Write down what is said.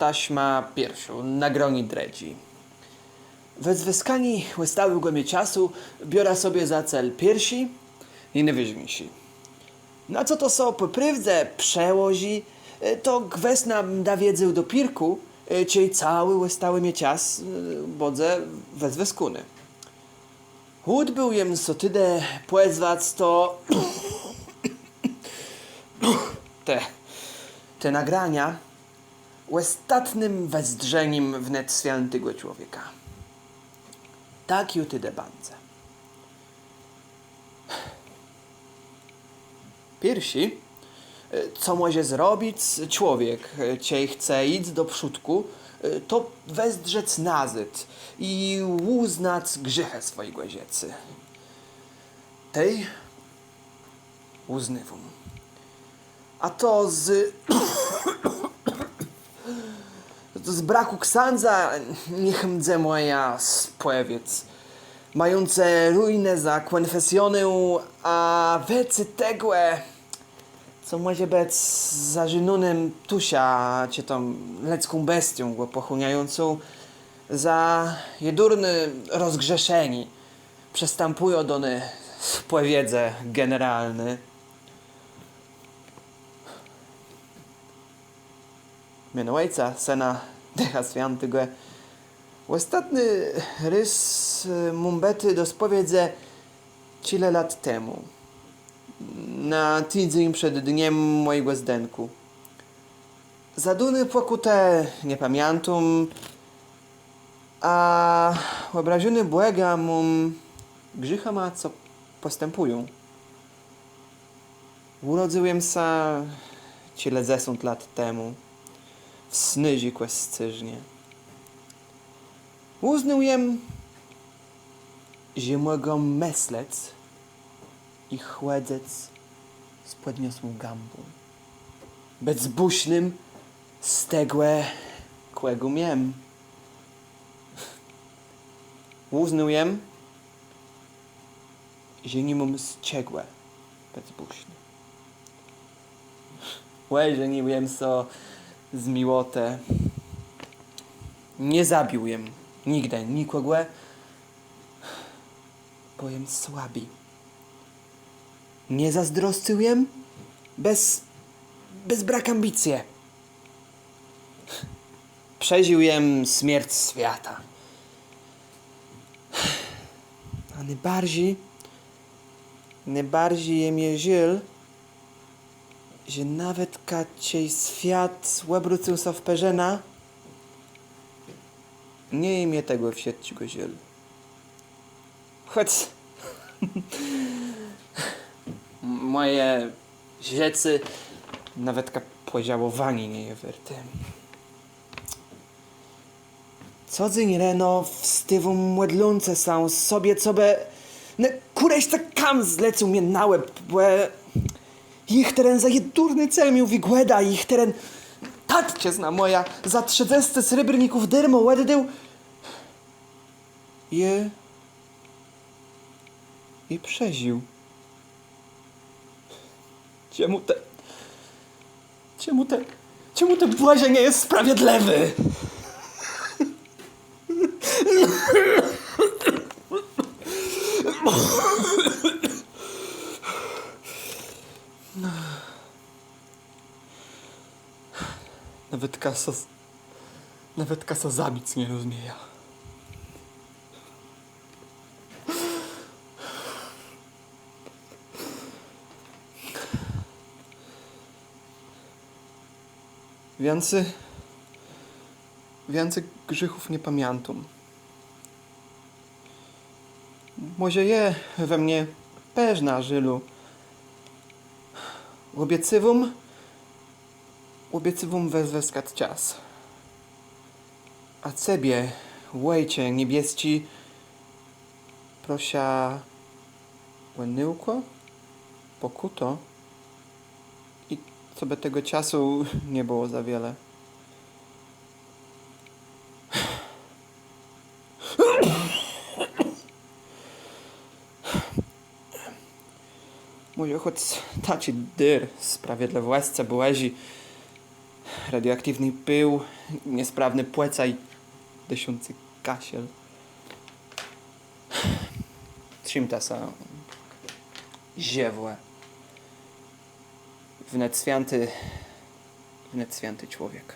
taśma piersią, na groni dredzi. Wezwyskani łystały głębie czasu, biora sobie za cel piersi i nie wyżmisi. Na co to są poprywdze przełozi, e, to gwes nam da wiedzy do pirku, e, ciej cały łystały mnie cias, e, bodze wezwyskuny. Łód był jem sotydę płezwac to... te, te nagrania ostatnim wezdrzeniem wnet świętego człowieka. Tak jutydę bandze. Piersi, co może zrobić człowiek, ciej chce iść do przódku, e, to wezdrzec nazyt i uznać grzechę swojego dziecy. Tej uznywam. A to z... z braku ksandza niech mdze moja spływiec. Mające ruinę za konfesjonę, a wecy tegłe, co może być za żynunem tusia, czy tą lecką bestią pochłaniającą, za jedurny rozgrzeszeni, przestępują do ne spływiedze generalny. Mianowajca, sena Świętego. Ostatni rys Mumbety do spowiedze tyle lat temu. Na tydzień przed dniem mojego zdenku. Zaduny pokute nie pamiętam, a obrażony błagam um, grzycha ma co postępują. Urodziłem się tyle zesąd lat temu w snyzi kwescyżnie. Uznał jem, mogę myśleć i chłedzec z podniosłą gambą. Bezbuśnym stegłe kłego miem. Uznał jem, mam zciegłe bezbuśne. Łej, że nie wiem co z miłotę. Nie zabił jem nigdy nikogo, bo jem słabi. Nie zazdrościł jem bez, bez brak ambicji. Przeżył jem śmierć świata. A najbardziej, najbardziej jem je żył, że nawet kaciej świat łebrucył się w perzena, nie imię tego w sieci go ziel. Choć moje rzeczy nawet ka podziałowani nie je werty. Co dzień reno w stywą młodlące są sobie, co by... No, kureś tak kam zlecił mnie na łeb, bo... Ich teren za jedurny cel mi wigłeda, ich teren... Tatcie zna moja, za trzydzieści srebrników dyrmo łedył... Je... I przeził. Czemu te... Czemu te... Czemu te błazie nie jest sprawiedliwy? Nawet kasa... Nawet kasa zabić nie rozumieja. Więcej... Więcej grzechów nie pamiętam. Może je we mnie peżna żylu. Obiecywam, obiecywam wezweskać czas. A ciebie, łejcie niebiesci, prosia łenyłko, pokuto i co by tego czasu nie było za wiele. Może choć taci dyr sprawiedliwości byłezi Radioaktywny pył, niesprawny płuca i dyszący kasiel. Trzymtasa. Ziewłe. Wnet święty, wnet święty człowiek.